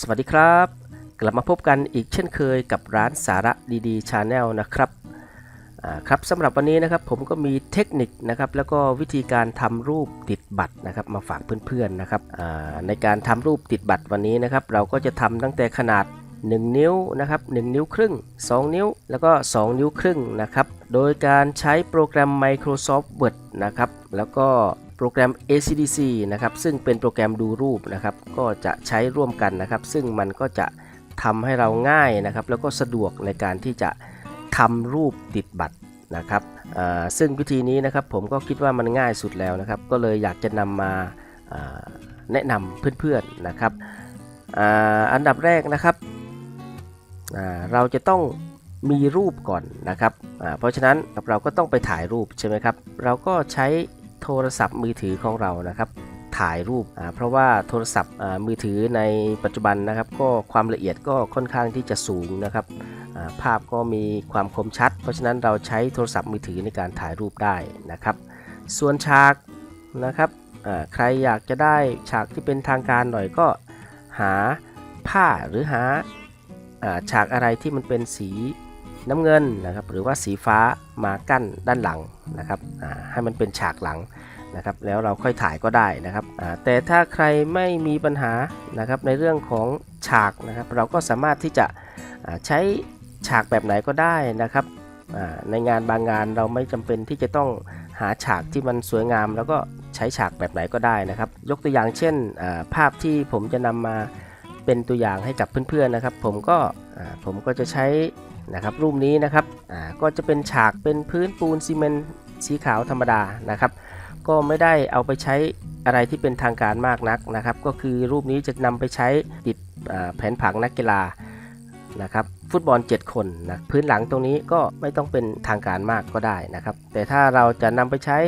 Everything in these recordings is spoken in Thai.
สวัสดีครับ กลับมาพบกันอีกเช่นเคยกับร้านสาระดีๆชาแนลนะครับครับสำหรับวันนี้นะครับผมก็มีเทคนิคนะครับแล้วก็วิธีการทำรูปติดบัตรนะครับมาฝากเพื่อนๆนะครับในการทำรูปติดบัตรวันนี้นะครับเราก็จะทำตั้งแต่ขนาด 1 นิ้วนะครับ1นิ้วครึ่ง 2 นิ้ว แล้วก็ 2 นิ้วครึ่งนะครับโดยการใช้โปรแกรม Microsoft Word นะครับแล้วก็ รแกรม ACDC นะครับซึ่งเป็นโปรแกรมดูรูปนะครับก็จะใช้ร่วมกันนะครับ ซึ่งมันก็จะทำให้เราง่ายนะครับ แล้วก็สะดวกในการที่จะทำรูปติดบัตรนะครับซึ่งวิธีนี้นะครับผมก็คิดว่ามันง่ายสุดแล้วนะครับ ก็เลยอยากจะนำมาอ่าแนะนำเพื่อนๆนะครับอ,อันดับแรกนะครับเราจะต้องมีรูปก่อนนะครับเพราะฉะนั้นเราก็ต้องไปถ่ายรูปใช่ไหมครับ เราก็ใช้ โทรศัพท์มือถือของเรานะครับถ่ายรูป เพราะว่าโทรศัพท์มือถือในปัจจุบันนะครับ ก็ความละเอียดก็ค่อนข้างที่จะสูงนะครับ ภาพก็มีความคมชัด เพราะฉะนั้นเราใช้โทรศัพท์มือถือในการถ่ายรูปได้นะครับ ส่วนฉากนะครับใครอยากจะได้ฉากที่เป็นทางการหน่อยก็หาผ้าหรือหาฉากอะไรที่มันเป็นสี น้ำเงินนะครับหรือว่าสีฟ้ามากั้นด้านหลังนะครับให้มันเป็นฉากหลังนะครับแล้วเราค่อยถ่ายก็ได้นะครับแต่ถ้าใครไม่มีปัญหานะครับในเรื่องของฉากนะครับ เราก็สามารถที่จะใช้ฉากแบบไหนก็ได้นะครับในงานบางงานเราไม่จำเป็นที่จะต้องหาฉากที่มันสวยงาม แล้วก็ใช้ฉากแบบไหนก็ได้นะครับ ยกตัวอย่างเช่นภาพที่ผมจะนำมา เป็นตัวอย่างให้กับเพื่อนๆนะครับ ผมก็ผมก็จะใช้นะครับรูปนี้นะครับก็จะเป็นฉากเป็นพื้นปูนซีเมนต์สีขาวธรรมดานะครับ ก็ไม่ได้เอาไปใช้อะไรที่เป็นทางการมากนักนะครับ ก็คือรูปนี้จะนำไปใช้ติดแผนผังนักกีฬานะครับฟุตบอล 7 คนนะพื้นหลังตรงนี้ก็ไม่ต้องเป็นทางการมากก็ได้นะครับ แต่ถ้าเราจะนำไปใช้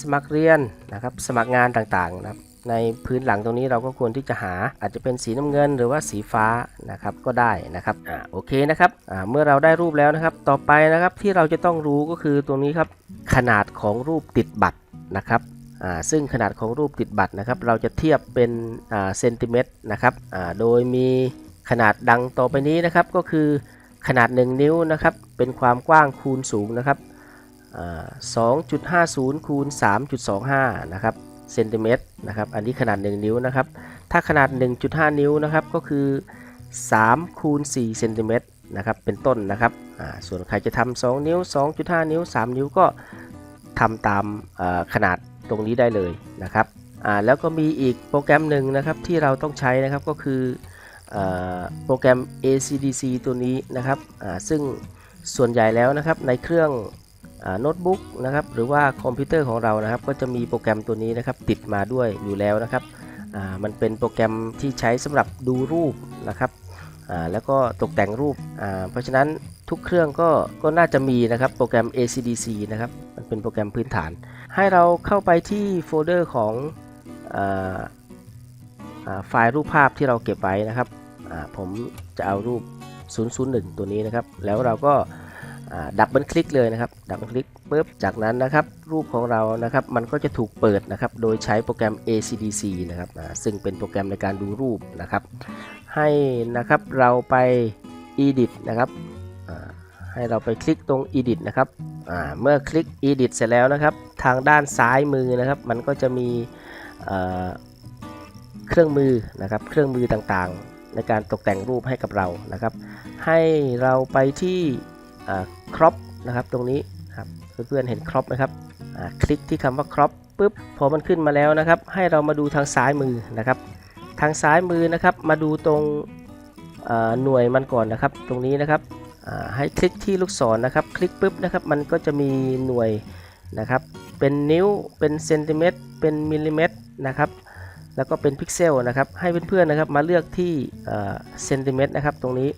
สมัครเรียนนะครับสมัครงานต่างๆนะครับ ในพื้นหลังตรงนี้เราก็ควรที่จะหาอาจจะเป็นสีน้ำเงินหรือว่าสีฟ้านะครับก็ได้นะครับอ่าโอเคนะครับอ่าเมื่อเราได้รูปแล้วนะครับ ต่อไปนะครับที่เราจะต้องรู้ก็คือตรงนี้ครับขนาดของรูปติดบัตรนะครับอ่าซึ่งขนาดของรูปติดบัตรนะครับ เราจะเทียบเป็นอ่าเซนติเมตรนะครับอ่าโดยมีขนาดดังต่อไปนี้นะครับ ก็คือขนาด 1 นิ้วนะครับ เป็นความกว้างคูณสูงนะครับอ่า2.50คูณ3.25 นะครับ เซนติเมตรนะครับอันนี้ขนาด 1 นิ้วนะครับ ถ้าขนาด 1.5 นิ้วนะครับก็คือ3คูณ4เซนติเมตรนะครับเป็นต้นนะครับส่วนใครจะทำ2นิ้ว 2.5 นิ้ว 3 นิ้วก็ทำตามขนาดตรงนี้ได้เลยนะครับแล้วก็มีอีกโปรแกรมหนึ่งนะครับที่เราต้องใช้นะครับก็คืออโปรแกรม ACDC ตัวนี้นะครับซึ่งส่วนใหญ่แล้วนะครับในเครื่อง โน้ตบุ๊กนะครับหรือว่าคอมพิวเตอร์ของเรานะครับ ก็จะมีโปรแกรมตัวนี้นะครับติดมาด้วยอยู่แล้วนะครับมันเป็นโปรแกรมที่ใช้สำหรับดูรูปนะครับแล้วก็ตกแต่งรูป เพราะฉะนั้นทุกเครื่องก็ก็น่าจะมีนะครับโปรแกรม ACDC นะครับมันเป็นโปรแกรมพื้นฐาน ให้เราเข้าไปที่โฟลเดอร์ของไฟล์รูปภาพที่เราเก็บไว้นะครับผมจะเอารูป 001 ตัวนี้นะครับ แล้วเราก็ ดับเบิลคลิกเลยนะครับ ดับเบิลคลิกปุ๊บ จากนั้นนะครับ รูปของเรานะครับ มันก็จะถูกเปิดนะครับ โดยใช้โปรแกรม ACDC นะครับ ซึ่งเป็นโปรแกรมในการดูรูปนะครับ ให้นะครับเราไป Edit นะครับให้เราไปคลิกตรง Edit นะครับเมื่อคลิก Edit เสร็จแล้วนะครับ ทางด้านซ้ายมือนะครับ มันก็จะมีเครื่องมือนะครับ เครื่องมือต่างๆ ในการตกแต่งรูปให้กับเรานะครับ ให้เราไปที่ ครอปนะครับตรงนี้ครับเพื่อนๆเห็นครอปไหมครับคลิกที่คำว่าครอปปุ๊บพอมันขึ้นมาแล้วนะครับ ให้เรามาดูทางซ้ายมือนะครับ ทางซ้ายมือนะครับ มาดูตรงหน่วยมันก่อนนะครับ ตรงนี้นะครับให้คลิกที่ลูกศรนะครับ คลิกปุ๊บนะครับ มันก็จะมีหน่วยนะครับ เป็นนิ้วเป็นเซนติเมตรเป็นมิลลิเมตรนะครับแล้วก็เป็นพิกเซลนะครับ ให้เพื่อนๆนะครับมาเลือกที่เซนติเมตรนะครับตรงนี้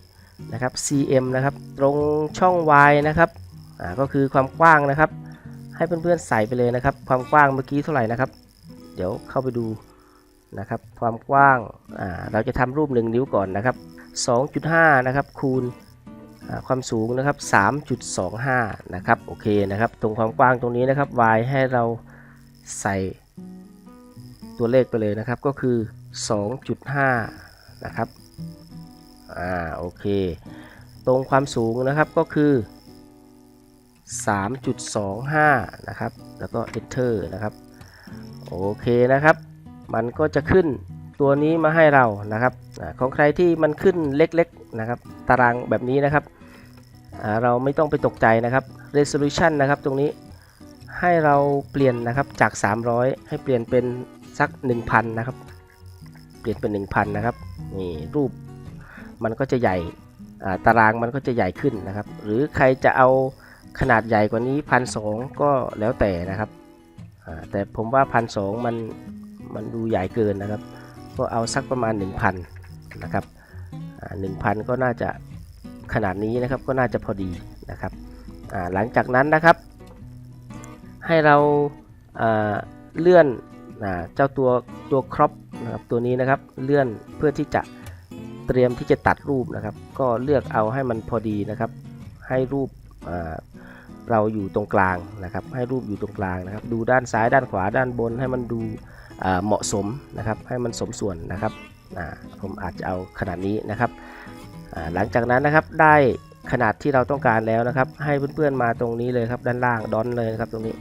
นะครับ cm นะครับ ตรงช่อง y นะครับอ่าก็คือความกว้างนะครับ ให้เพื่อนๆใส่ไปเลยนะครับ ความกว้างเมื่อกี้เท่าไหร่นะครับ เดี๋ยวเข้าไปดูนะครับ ความกว้างอ่าเราจะทำรูป 1 นิ้วก่อนนะครับ 2.5 นะครับ คูณความสูงนะครับ 3.25 นะครับ โอเคนะครับ ตรงความกว้างตรงนี้นะครับ y ให้เราใส่ตัวเลขไปเลยนะครับ ก็คือ 2.5 นะครับ อ่าโอเค ตรงความสูงนะครับก็คือ 3.25 นะครับ แล้วก็ enter นะครับ โอเคนะครับ มันก็จะขึ้นตัวนี้มาให้เรานะครับของใครที่มันขึ้นเล็กๆนะครับ ตารางแบบนี้นะครับ เราไม่ต้องไปตกใจนะครับ resolution นะครับตรงนี้ให้เราเปลี่ยนนะครับจาก 300 ให้เปลี่ยนเป็นสัก 1,000 นะครับ เปลี่ยนเป็น 1,000 นะครับนี่รูป มันก็จะใหญ่ตารางมันก็จะใหญ่ขึ้นนะครับ หรือใครจะเอาขนาดใหญ่กว่านี้พันสองก็แล้วแต่นะครับแต่ผมว่าพันสองมันมันดูใหญ่เกินนะครับ ก็เอาสักประมาณ 1,000นะครับหนึ่งพันก็น่าจะขนาดนี้นะครับก็น่าจะพอดีนะครับหลังจากนั้นนะครับ ให้เราาเลื่อนอเจ้าตัวตัวครอปนะครับตัวนี้นะครับเลื่อนเพื่อที่จะ เตรียมที่จะตัดรูปนะครับ ก็เลือกเอาให้มันพอดีนะครับ ให้รูปเราอยู่ตรงกลางนะครับ ให้รูปอยู่ตรงกลางนะครับ ดูด้านซ้ายด้านขวาด้านบน ให้มันดูเหมาะสมนะครับ ให้มันสมส่วนนะครับผมอาจจะเอาขนาดนี้นะครับหลังจากนั้นนะครับได้ขนาดที่เราต้องการแล้วนะครับ ให้เพื่อนๆมาตรงนี้เลยครับด้านล่างดอนเลยครับตรงนี้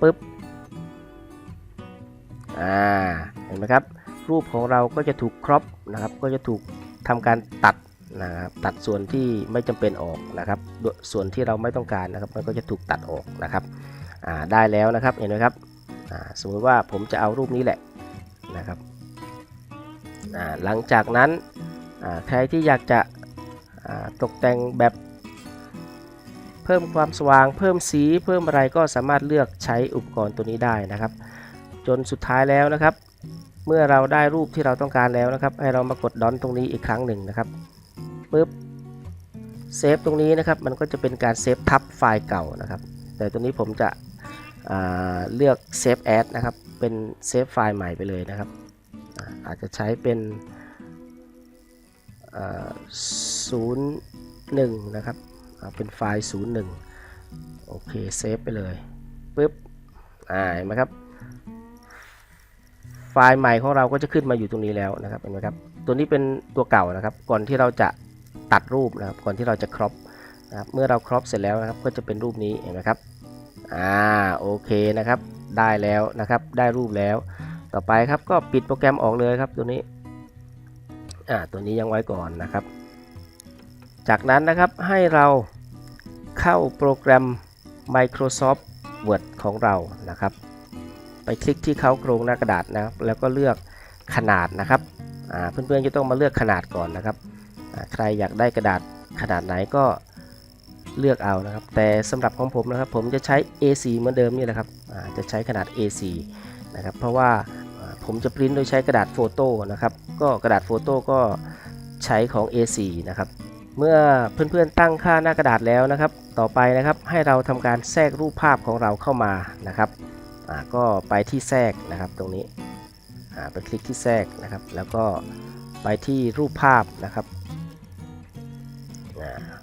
ปึ๊บอ่าเห็นไหมครับรูปของเราก็จะถูกครอปนะครับก็จะถูก ทำการตัดนะครับตัดส่วนที่ไม่จำเป็นออกนะครับ ส่วนที่เราไม่ต้องการนะครับ มันก็จะถูกตัดออกนะครับได้แล้วนะครับเห็นไหมครับสมมติว่าผมจะเอารูปนี้แหละนะครับหลังจากนั้นใครที่อยากจะตกแต่งแบบเพิ่มความสว่าง เพิ่มสีเพิ่มอะไรก็สามารถเลือกใช้อุปกรณ์ตัวนี้ได้นะครับ จนสุดท้ายแล้วนะครับ เมื่อเราได้รูปที่เราต้องการแล้วนะครับ ให้เรามากดดอนตรงนี้อีกครั้งหนึ่งนะครับปึ๊บเซฟตรงนี้นะครับ มันก็จะเป็นการเซฟทับไฟล์เก่านะครับ แต่ตัวนี้ผมจะเลือก Save As นะครับ เป็นเซฟไฟล์ใหม่ไปเลยนะครับ อาจจะใช้เป็นศูนย์หนึ่งนะครับ เป็นไฟล์ศูนย์หนึ่งโอเค เซฟไปเลยปึ๊บอ่าเห็นไหมครับ ล์ใหม่ของเราก็จะขึ้นมาอยู่ตรงนี้แล้วนะครับเห็นไหมครับตัวนี้เป็นตัวเก่านะครับ ก่อนที่เราจะตัดรูปนะครับ ก่อนที่เราจะครอปนะครับเมื่อเราครอปเสร็จแล้วนะครับ ก็จะเป็นรูปนี้เห็นไหมครับอ่าโอเคนะครับ ได้แล้วนะครับ ได้รูปแล้ว ต่อไปครับก็ปิดโปรแกรมออกเลยครับตัวนี้อ่าตัวนี้ยังไว้ก่อนนะครับ จากนั้นนะครับให้เราเข้าโปรแกรม Microsoft Word ของเรานะครับ ไปคลิกที่เขาโครงหน้ากระดาษนะครับ แล้วก็เลือกขนาดนะครับเพื่อนๆจะต้องมาเลือกขนาดก่อนนะครับ ใครอยากได้กระดาษขนาดไหนก็เลือกเอานะครับ แต่สำหรับของผมนะครับ ผมจะใช้ A4 เหมือนเดิมนี่แหละครับจะใช้ขนาด A4 นะครับ เพราะว่าผมจะปริ้นโดยใช้กระดาษโฟโต้นะครับ ก็กระดาษโฟโต้ก็ใช้ของ A4 นะครับ เมื่อเพื่อนๆตั้งค่าหน้ากระดาษแล้วนะครับ ต่อไปนะครับให้เราทำการแทรกรูปภาพของเราเข้ามานะครับ ก็ไปที่แทรกนะครับตรงนี้ไปคลิกที่แทรกนะครับ แล้วก็ไปที่รูปภาพนะครับ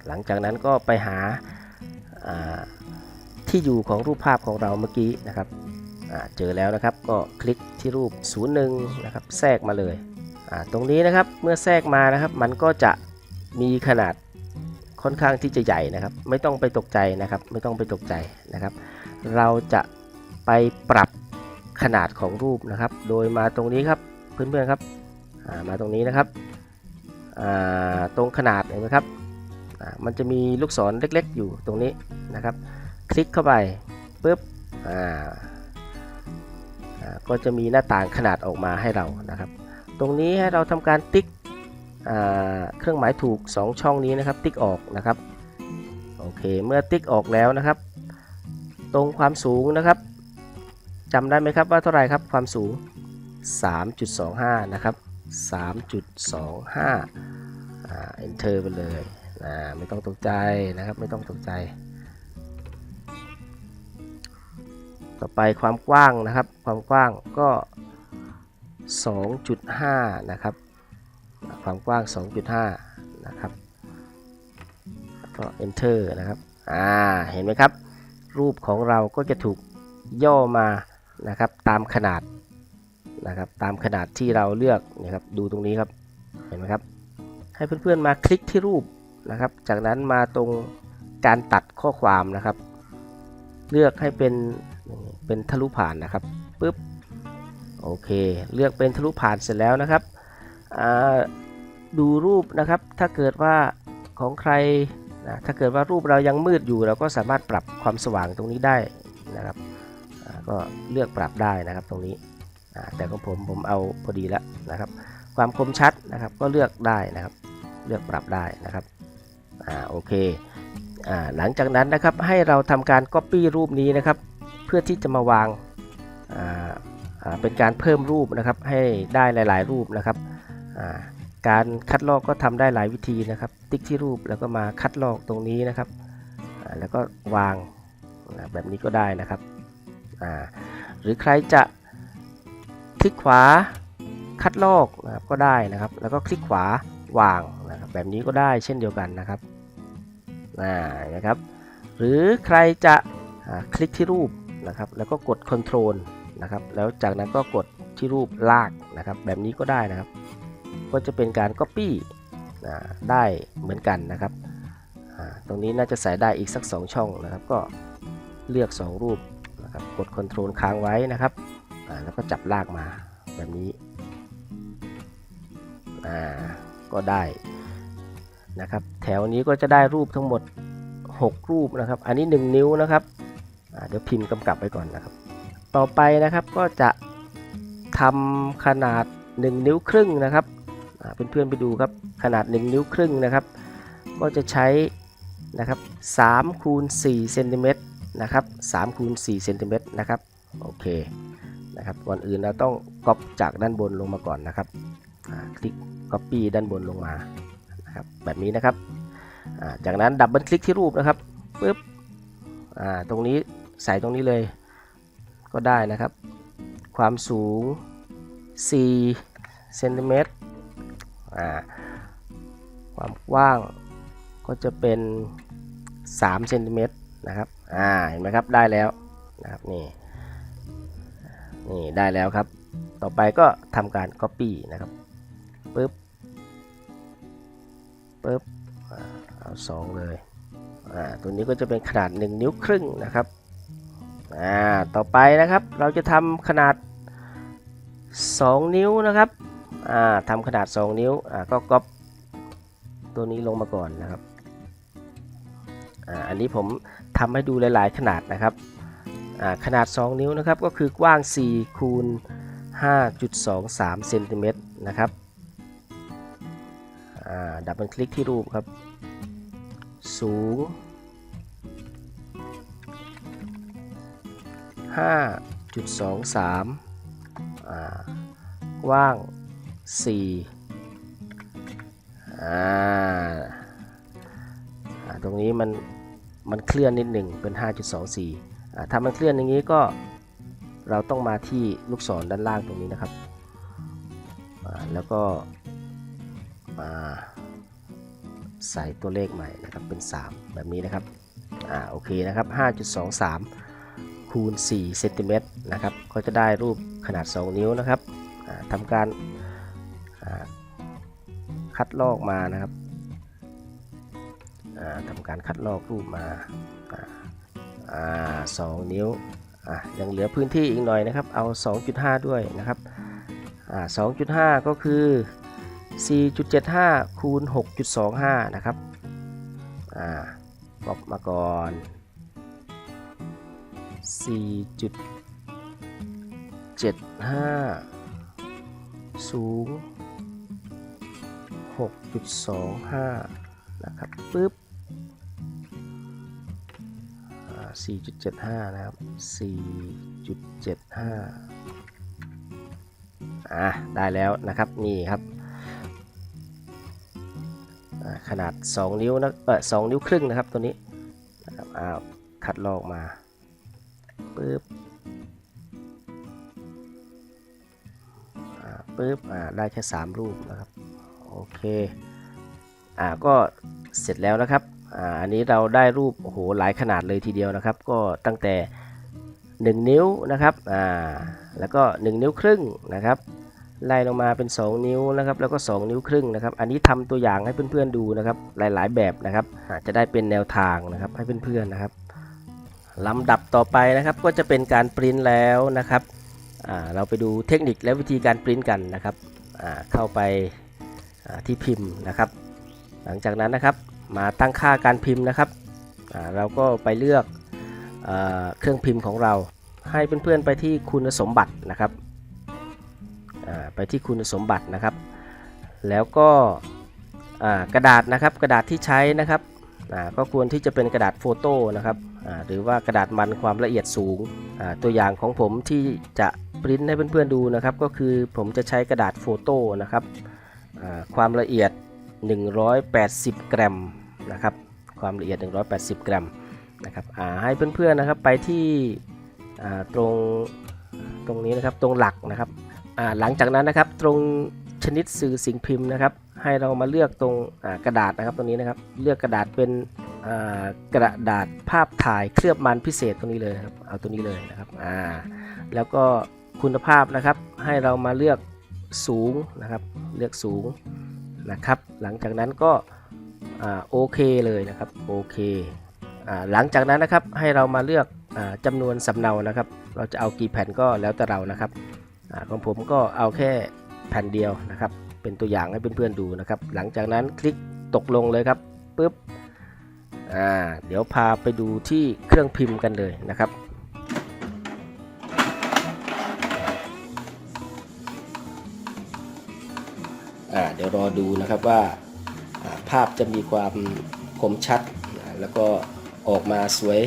หลังจากนั้นก็ไปหาาที่อยู่ของรูปภาพของเราเมื่อกี้นะครับเจอแล้วนะครับก็คลิกที่รูป 01 นะครับแทรกมาเลยตรงนี้นะครับเมื่อแทรกมานะครับ มันก็จะมีขนาดค่อนข้างที่จะใหญ่นะครับ ไม่ต้องไปตกใจนะครับ ไม่ต้องไปตกใจนะครับ เราจะ ไปปรับขนาดของรูปนะครับ โดยมาตรงนี้ครับเพื่อนๆครับามาตรงนี้นะครับตรงขนาดเห็นไหมครับมันจะมีลูกศรเล็กๆอยู่ตรงนี้นะครับ คลิกเข้าไปปุ๊บก็จะมีหน้าต่างขนาดออกมาให้เรานะครับ ตรงนี้ให้เราทำการติ๊กเครื่องหมายถูก 2 ช่องนี้นะครับ ติ๊กออกนะครับโอเคเมื่อติ๊กออกแล้วนะครับ ตรงความสูงนะครับ จำได้ไหมครับว่าเท่าไรครับความสูง 3.25 นะครับ 3.25อ่า enter ไปเลยไม่ต้องตกใจนะครับไม่ต้องตกใจ ต่อไปความกว้างนะครับความกว้างก็ 2.5 นะครับ ความกว้าง 2.5 นะครับก็ enter นะครับ อ่า เห็นไหมครับ รูปของเราก็จะถูกย่อมา นะครับตามขนาดนะครับตามขนาดที่เราเลือกนะครับดูตรงนี้ครับเห็นไหมครับ ให้เพื่อนๆมาคลิกที่รูปนะครับ จากนั้นมาตรงการตัดข้อความนะครับ เลือกให้เป็นเป็นทะลุผ่านนะครับปุ๊บโอเค เลือกเป็นทะลุผ่านเสร็จแล้วนะครับดูรูปนะครับ ถ้าเกิดว่าของใครนะถ้าเกิดว่ารูปเรายังมืดอยู่ เราก็สามารถปรับความสว่างตรงนี้ได้นะครับ ก็เลือกปรับได้นะครับตรงนี้แต่ของผมผมเอาพอดีแล้วนะครับ ความคมชัดนะครับก็เลือกได้นะครับ เลือกปรับได้นะครับอ่าโอเคอ่าหลังจากนั้นนะครับให้เราทำการ Copy รูปนี้นะครับ เพื่อที่จะมาวางอ่าอ่าเป็นการเพิ่มรูปนะครับให้ได้หลาย ๆ รูปนะครับอ่าการคัดลอกก็ทำได้หลายวิธีนะครับ ติ๊กที่รูปแล้วก็มาคัดลอกตรงนี้นะครับแล้วก็วางแบบนี้ก็ได้นะครับ หรือใครจะคลิกขวาคัดลอกนะครับก็ได้นะครับ แล้วก็คลิกขวาวางนะครับแบบนี้ก็ได้เช่นเดียวกันนะครับนะครับ หรือใครจะคลิกที่รูปนะครับ แล้วก็กด Ctrl นะครับ แล้วจากนั้นก็กดที่รูปลากนะครับ แบบนี้ก็ได้นะครับ ก็จะเป็นการ Copy ได้เหมือนกันนะครับ ตรงนี้น่าจะใส่ได้อีกสัก 2 ช่องนะครับ ก็เลือก 2 รูป นะครับกด Ctrl ค้างไว้นะครับแล้วก็จับลากมาแบบนี้ก็ได้นะครับ แถวนี้ก็จะได้รูปทั้งหมด 6 รูปนะครับ อันนี้ 1 นิ้วนะครับเดี๋ยวพิมพ์กำกับไปก่อนนะครับ ต่อไปนะครับก็จะทำขนาด 1 นิ้วครึ่งนะครับเพื่อนๆไปดูครับขนาด 1 นิ้วครึ่งนะครับ ก็จะใช้นะครับ3คูณ4เซนติเมตร นะครับ3คูณ4เซนติเมตรนะครับโอเคนะครับก่อนอื่นเราต้องก๊อปจากด้านบนลงมาก่อนนะครับคลิก Copy ด้านบนลงมานะครับแบบนี้นะครับจากนั้นดับเบิลคลิกที่รูปนะครับปึ๊บตรงนี้ใส่ตรงนี้เลยก็ได้นะครับ ความสูง4เซนติเมตรความกว้างก็จะเป็น3เซนติเมตรนะครับ อ่าเห็นไหมครับได้แล้วนะครับนี่นี่ได้แล้วครับ ต่อไปก็ทำการ Copy นะครับปึ๊บปึ๊บเอาสองเลยอ่าตัวนี้ก็จะเป็นขนาด 1 นิ้วครึ่งนะครับอ่าต่อไปนะครับเราจะทำขนาด 2 นิ้วนะครับอ่าทำขนาด 2 นิ้วอ่าก็ก๊อปตัวนี้ลงมาก่อนนะครับอ่าอันนี้ผม ทำให้ดูหลาย ๆ ขนาดนะครับขนาด 2 นิ้วนะครับก็คือกว้าง4คูณ5.23เซนติเมตรนะครับดับเบิลคลิกที่รูปครับ สูง 5.23อ่ากว้าง4อ่าอ่าตรงนี้มัน มันเคลื่อนนิดหนึ่งเป็น 5.24ถ้ามันเคลื่อนอย่างนี้ก็เราต้องมาที่ลูกศรด้านล่างตรงนี้นะครับ แล้วก็มาใส่ตัวเลขใหม่นะครับเป็น 3 แบบนี้นะครับ อ่าโอเคนะครับ 5.23 คูณ4เซนติเมตรนะครับ ก็จะได้รูปขนาด 2 นิ้วนะครับทำการคัดลอกมานะครับ ทำการคัดลอกรูปมาสองนิ้วยังเหลือพื้นที่อีกหน่อยนะครับ เอา 2.5 ด้วยนะครับอ่า2.5 ก็คือ 4.75 คูณ 6.25 นะครับอ่าก๊อปมาก่อน 4.75 สูง 6.25 นะครับปึ๊บ 4.75 นะครับ 4.75 อะได้แล้วนะครับ นี่ครับ ขนาด 2 นิ้วนะเออ2นิ้วครึ่งนะครับตัวนี้นะครับอ้าวคัดลอกมาปึ๊บอ่าปึ๊บอ่าได้แค่ 3 รูปนะครับ โอเค อ่าก็เสร็จแล้วนะครับ อันนี้เราได้รูปโอ้โหหลายขนาดเลยทีเดียวนะครับ ก็ตั้งแต่ 1 นิ้วนะครับอ่าแล้วก็ 1 นิ้วครึ่งนะครับไล่ลงมาเป็น 2 นิ้วนะครับแล้วก็ 2 นิ้วครึ่งนะครับ อันนี้ทำตัวอย่างให้เพื่อนๆดูนะครับหลายๆแบบนะครับอาจจะได้เป็นแนวทางนะครับให้เพื่อนๆนะครับลำดับต่อไปนะครับก็จะเป็นการปริ้นแล้วนะครับอ่าเราไปดูเทคนิคและวิธีการปริ้นกันนะครับอ่าเข้าไปที่พิมพ์นะครับ หลังจากนั้นนะครับ มาตั้งค่าการพิมพ์นะครับเราก็ไปเลือกเอเครื่องพิมพ์ของเรา ให้เพื่อนๆไปที่คุณสมบัตินะครับไปที่คุณสมบัตินะครับ แล้วก็กระดาษนะครับกระดาษที่ใช้นะครับก็ควรที่จะเป็นกระดาษโฟโต้นะครับหรือว่ากระดาษมันความละเอียดสูงตัวอย่างของผมที่จะปริ้นให้เพื่อนๆดูนะครับ ก็คือผมจะใช้กระดาษโฟโต้นะครับความละเอียด 180 กรัม นะครับ ความละเอียด 180 กรัมนะครับอ่าให้เพื่อนๆนะครับไปที่อ่าตรงตรงนี้นะครับตรงหลักนะครับอ่าหลังจากนั้นนะครับตรงชนิดสื่อสิ่งพิมพ์นะครับ ให้เรามาเลือกตรงอ่ากระดาษนะครับตรงนี้นะครับ เลือกกระดาษเป็นอ่ากระดาษภาพถ่ายเคลือบมันพิเศษตรงนี้เลยนะครับเอาตัวนี้เลยนะครับอ่าแล้วก็คุณภาพนะครับให้เรามาเลือกสูงนะครับ เลือกสูงนะครับ หลังจากนั้นก็ อ่าโอเคเลยนะครับโอเคอ่าหลังจากนั้นนะครับให้เรามาเลือกอาจำนวนสำเนานะครับ เราจะเอากี่แผ่นก็แล้วแต่เรานะครับอาของผมก็เอาแค่แผ่นเดียวนะครับ เป็นตัวอย่างให้เพื่อนๆดูนะครับ หลังจากนั้นคลิกตกลงเลยครับปุ๊บอ่าเดี๋ยวพาไปดูที่เครื่องพิมพ์กันเลยนะครับอ่าเดี๋ยวรอดูนะครับว่าาภาพจะมีความคมชัด แล้วก็ออกมาสวย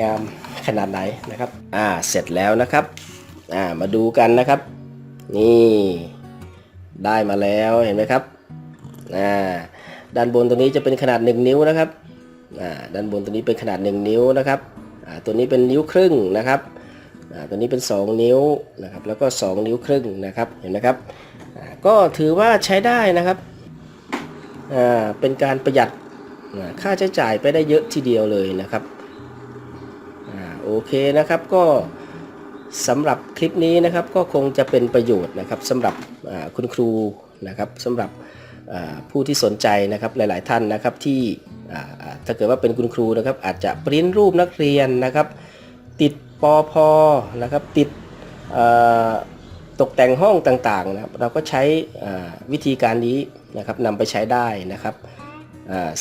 งามขนาดไหนนะครับ อ่า เสร็จแล้วนะครับ อ่า มาดูกันนะครับ นี่ได้มาแล้วเห็นไหมครับ อ่า ด้านบนตัวนี้จะเป็นขนาด 1 นิ้วนะครับ อ่า ด้านบนตัวนี้เป็นขนาด 1 นิ้วนะครับ อ่า ตัวนี้เป็นนิ้วครึ่งนะครับ อ่า ตัวนี้เป็น 2 นิ้วนะครับ แล้วก็ 2 นิ้วครึ่งนะครับ เห็นไหมครับ อ่า ก็ถือว่าใช้ได้นะครับ เป็นการประหยัดค่าใช้จ่ายไปได้เยอะทีเดียวเลยนะครับอโอเคนะครับก็สำหรับคลิปนี้นะครับก็คงจะเป็นประโยชน์นะครับสำหรับคุณครูนะครับสำหรับผู้ที่สนใจนะครับหลาย ๆ ท่านนะครับที่ถ้าเกิดว่าเป็นคุณครูนะครับอาจจะปริ้นรูปนักเรียนนะครับ ติดปอพอนะครับติดอ ตกแต่งห้องต่างๆนะครับเราก็ใช้วิธีการนี้นะครับนำไปใช้ได้นะครับ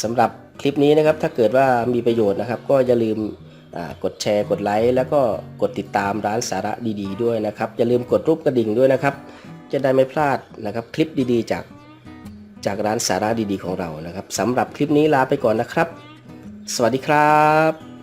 สำหรับคลิปนี้นะครับถ้าเกิดว่ามีประโยชน์นะครับ ก็อย่าลืมกดแชร์กดไลค์แล้วก็กดติดตามร้านสาระดี ๆ ด้วยนะครับ อย่าลืมกดรูปกระดิ่งด้วยนะครับ จะได้ไม่พลาดนะครับคลิปดีๆ จากจากร้านสาระดีๆ ของเรานะครับสำหรับคลิปนี้ลาไปก่อนนะครับ สวัสดีครับ